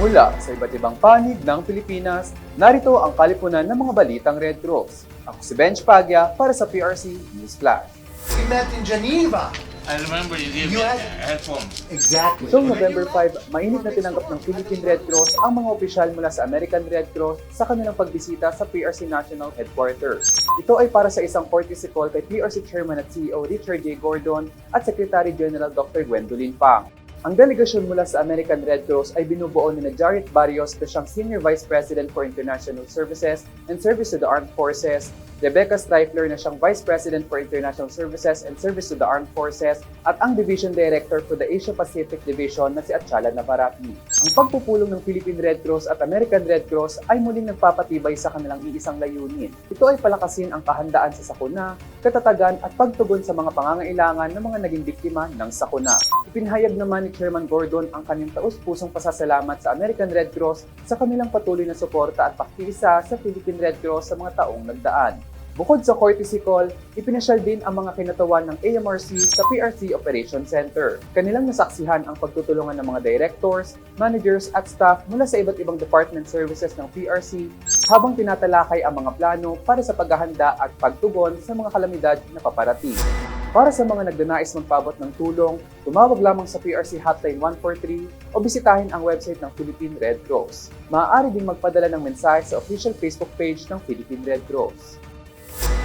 Mula sa iba't ibang panig ng Pilipinas, narito ang kalipunan ng mga balitang Red Cross. Ako si Bench Pagya para sa PRC News Flash. We met in Geneva. I remember you gave You me had- headphones. Exactly. Noong November 5, mainit na tinanggap ng Philippine Red Cross ang mga opisyal mula sa American Red Cross sa kanilang pagbisita sa PRC National Headquarters. Ito ay para sa isang courtesy call kay PRC Chairman at CEO Richard J. Gordon at Secretary General Dr. Gwendolyn Pang. Ang delegasyon mula sa American Red Cross ay binubuo ni na Jarrett Barrios na siyang Senior Vice President for International Services and Service to the Armed Forces, Rebecca Streifler na siyang Vice President for International Services and Service to the Armed Forces, at ang Division Director for the Asia Pacific Division na si Atchala Navarrete. Ang pagpupulong ng Philippine Red Cross at American Red Cross ay muling nagpapatibay sa kanilang iisang layunin. Ito ay palakasin ang kahandaan sa sakuna, katatagan at pagtugon sa mga pangangailangan ng mga naging biktima ng sakuna. Ipinahayag naman ni Chairman Gordon ang kanyang taus-pusong pasasalamat sa American Red Cross sa kanilang patuloy na suporta at pakikiisa sa Philippine Red Cross sa mga taong nagdaan. Bukod sa courtesy call, ipinasyal din ang mga kinatawan ng AMRC sa PRC Operation Center. Kanilang nasaksihan ang pagtutulungan ng mga directors, managers at staff mula sa iba't ibang department services ng PRC habang tinatalakay ang mga plano para sa paghahanda at pagtugon sa mga kalamidad na paparating. Para sa mga nagdanais magpabot ng tulong, tumawag lamang sa PRC Hotline 143 o bisitahin ang website ng Philippine Red Cross. Maaari din magpadala ng mensahe sa official Facebook page ng Philippine Red Cross.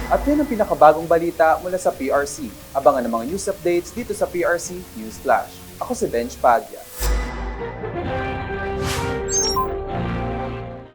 At yan ang pinakabagong balita mula sa PRC. Abangan ang mga news updates dito sa PRC News Flash. Ako si Bench Padilla.